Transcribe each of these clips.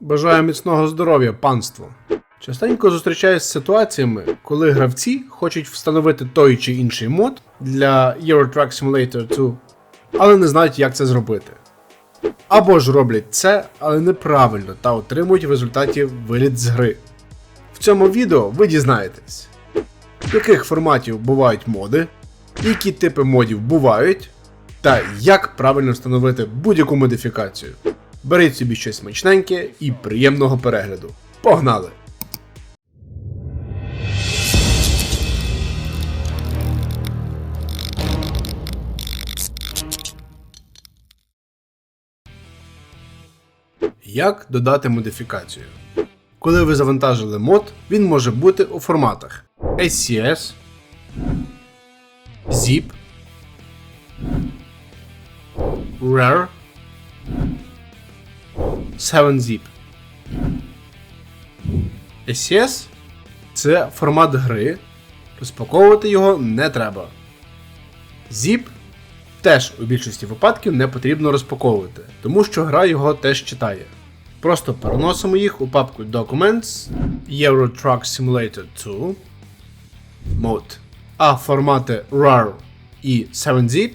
Бажаю міцного здоров'я, панство. Частенько зустрічаюсь з ситуаціями, коли гравці хочуть встановити той чи інший мод для Euro Truck Simulator 2, але не знають, як це зробити. Або ж роблять це, але неправильно та отримують в результаті виліт з гри. В цьому відео ви дізнаєтесь, яких форматів бувають моди, які типи модів бувають, та як правильно встановити будь-яку модифікацію. Беріть собі щось смачненьке і приємного перегляду. Погнали! Як додати модифікацію? Коли ви завантажили мод, він може бути у форматах SCS, ZIP, RAR, 7zip. SCS це формат гри. Розпаковувати його не треба. Zip теж у більшості випадків не потрібно розпаковувати, тому що гра його теж читає. Просто переносимо їх у папку Documents, Euro Truck Simulator 2, Mode. А формати RAR і 7zip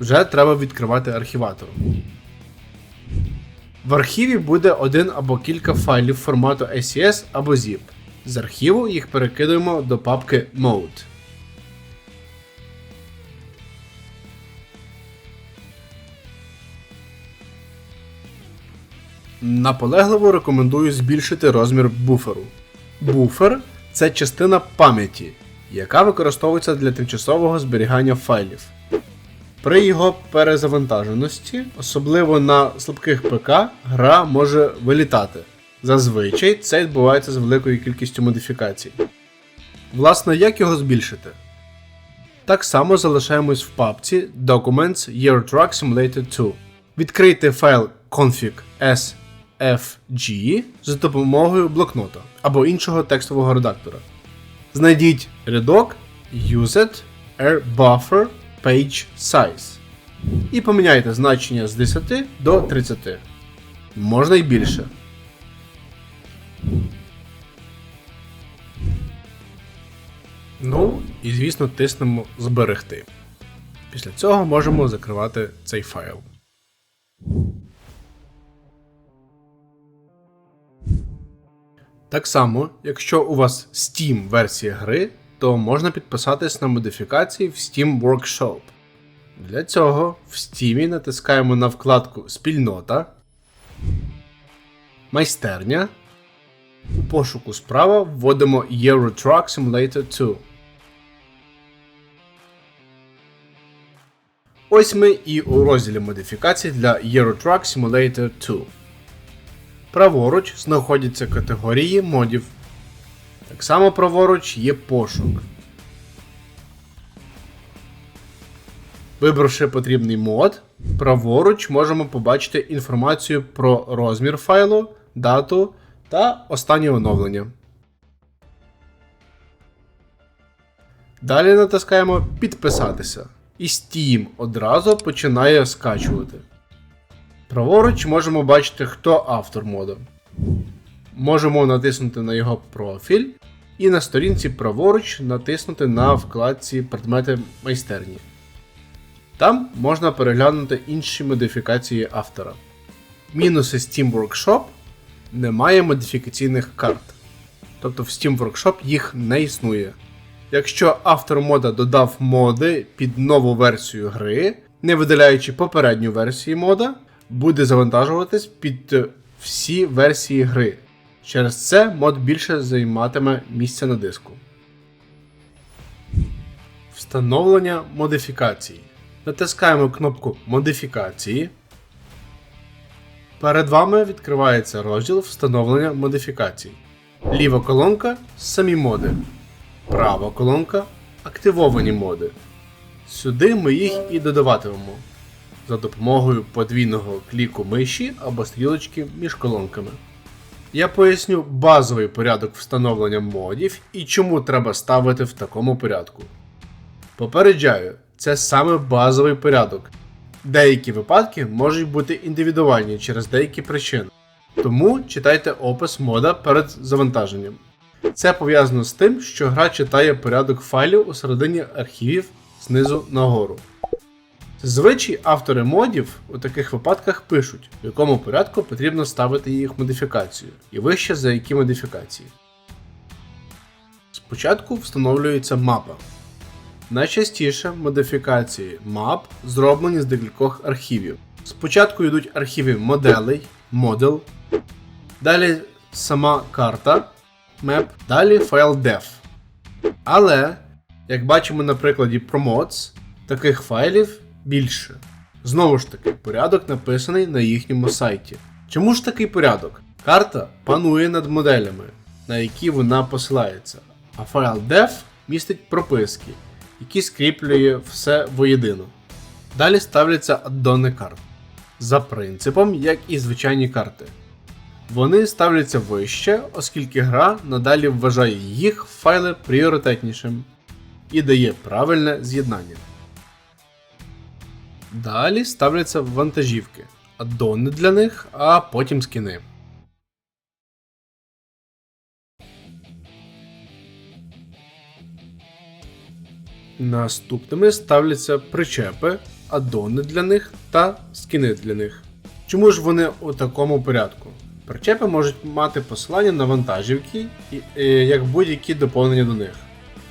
вже треба відкривати архіватором. В архіві буде один або кілька файлів формату SCS або ZIP. З архіву їх перекидуємо до папки Mode. Наполегливо рекомендую збільшити розмір буферу. Буфер це частина пам'яті, яка використовується для тимчасового зберігання файлів. При його перезавантаженості, особливо на слабких ПК, гра може вилітати. Зазвичай це відбувається з великою кількістю модифікацій. Власне, як його збільшити? Так само залишаємось в папці Documents Euro Truck Simulator 2. Відкрийте файл config sfg за допомогою блокнота або іншого текстового редактора. Знайдіть рядок Used Air Buffer Page Size і поміняйте значення з 10 до 30. Можна й більше. Ну, і звісно, тиснемо Зберегти. Після цього можемо закривати цей файл. Так само, якщо у вас Steam версія гри, то можна підписатись на модифікації в Steam Workshop. Для цього в Steam натискаємо на вкладку Спільнота, Майстерня. У пошуку справа вводимо Euro Truck Simulator 2. Ось ми і у розділі модифікацій для Euro Truck Simulator 2. Праворуч знаходяться категорії модів. Так само праворуч є пошук. Вибравши потрібний мод, праворуч можемо побачити інформацію про розмір файлу, дату та останнє оновлення. Далі натискаємо Підписатися. І Steam одразу починає скачувати. Праворуч можемо бачити, хто автор моду. Можемо натиснути на його профіль і на сторінці праворуч натиснути на вкладці Предмети майстерні. Там можна переглянути інші модифікації автора. Мінуси Steam Workshop немає модифікаційних карт. Тобто в Steam Workshop їх не існує. Якщо автор мода додав моди під нову версію гри, не видаляючи попередню версію мода, буде завантажуватись під всі версії гри. Через це мод більше займатиме місця на диску. Встановлення модифікацій. Натискаємо кнопку Модифікації. Перед вами відкривається розділ встановлення модифікацій. Ліва колонка самі моди. Права колонка активовані моди. Сюди ми їх і додаватимемо за допомогою подвійного кліку миші або стрілочки між колонками. Я поясню базовий порядок встановлення модів і чому треба ставити в такому порядку. Попереджаю, це саме базовий порядок. Деякі випадки можуть бути індивідуальні через деякі причини. Тому читайте опис мода перед завантаженням. Це пов'язано з тим, що гра читає порядок файлів у середині архівів знизу нагору. Зазвичай автори модів у таких випадках пишуть, в якому порядку потрібно ставити їх модифікацію, і вище за які модифікації. Спочатку встановлюється мапа. Найчастіше модифікації мап зроблені з декількох архівів. Спочатку йдуть архіви моделей, модел, далі сама карта, map, далі файл def. Але, як бачимо на прикладі ProMods, таких файлів більше. Знову ж таки, порядок написаний на їхньому сайті. Чому ж такий порядок? Карта панує над моделями, на які вона посилається, а файл def містить прописки, які скріплює все воєдино. Далі ставляться аддони карт. За принципом, як і звичайні карти. Вони ставляться вище, оскільки гра надалі вважає їх файли пріоритетнішим і дає правильне з'єднання. Далі ставляться вантажівки, аддони для них, а потім скини. Наступними ставляться причепи, аддони для них та скини для них. Чому ж вони у такому порядку? Причепи можуть мати посилання на вантажівки, як будь-які доповнення до них.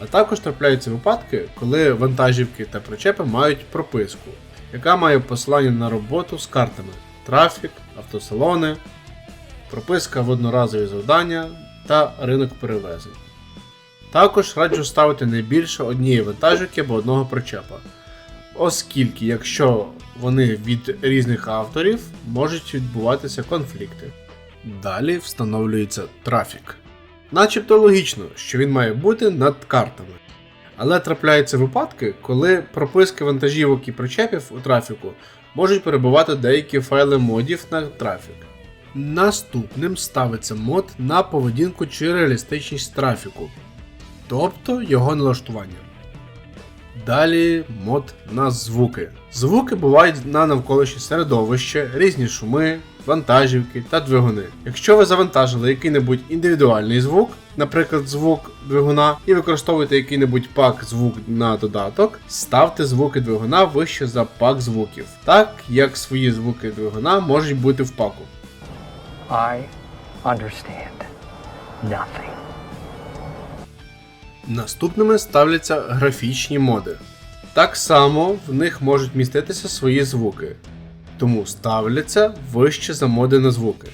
А також трапляються випадки, коли вантажівки та причепи мають прописку, яка має посилання на роботу з картами, трафік, автосалони, прописка в одноразові завдання та ринок перевезень. Також раджу ставити не більше однієї вантажівки або одного причепа, оскільки, якщо вони від різних авторів, можуть відбуватися конфлікти. Далі встановлюється трафік. Начебто логічно, що він має бути над картами. Але трапляються випадки, коли прописки вантажівок і причепів у трафіку можуть перебувати деякі файли модів на трафік. Наступним ставиться мод на поведінку чи реалістичність трафіку, тобто його налаштування. Далі мод на звуки. Звуки бувають на навколишнє середовище, різні шуми, вантажівки та двигуни. Якщо ви завантажили який-небудь індивідуальний звук, наприклад, звук двигуна, і використовуєте який-небудь пак звук на додаток, ставте звуки двигуна вище за пак звуків, так як свої звуки двигуна можуть бути в паку. I understand nothing. Наступними ставляться графічні моди. Так само в них можуть міститися свої звуки, тому ставляться вище за моди на звуки.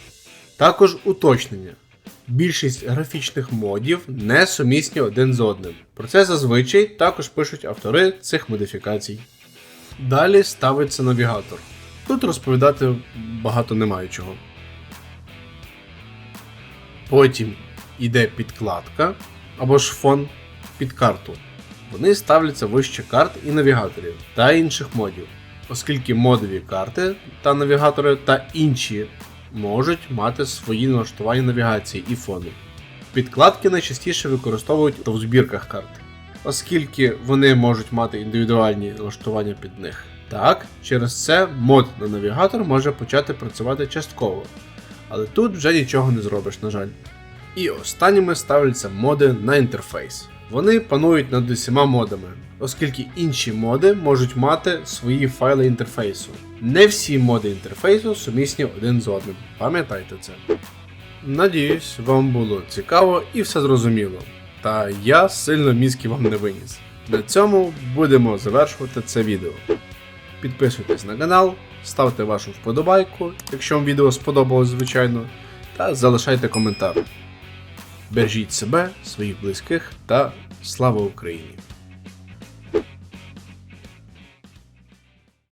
Також уточнення. Більшість графічних модів не сумісні один з одним. Про це зазвичай також пишуть автори цих модифікацій. Далі ставиться навігатор. Тут розповідати багато немає чого. Потім йде підкладка або ж фон під карту. Вони ставляться вище карт і навігаторів та інших модів, оскільки модові карти та навігатори та інші можуть мати свої налаштування навігації і фону. Підкладки найчастіше використовують в збірках карт, оскільки вони можуть мати індивідуальні налаштування під них. Так, через це мод на навігатор може почати працювати частково, але тут вже нічого не зробиш, на жаль. І останніми ставляться моди на інтерфейс. Вони панують над усіма модами, оскільки інші моди можуть мати свої файли інтерфейсу. Не всі моди інтерфейсу сумісні один з одним. Пам'ятайте це. Надіюсь, вам було цікаво і все зрозуміло. Та я сильно мізки вам не виніс. На цьому будемо завершувати це відео. Підписуйтесь на канал, ставте вашу вподобайку, якщо вам відео сподобалось, звичайно, та залишайте коментар. Бережіть себе, своїх близьких та слава Україні!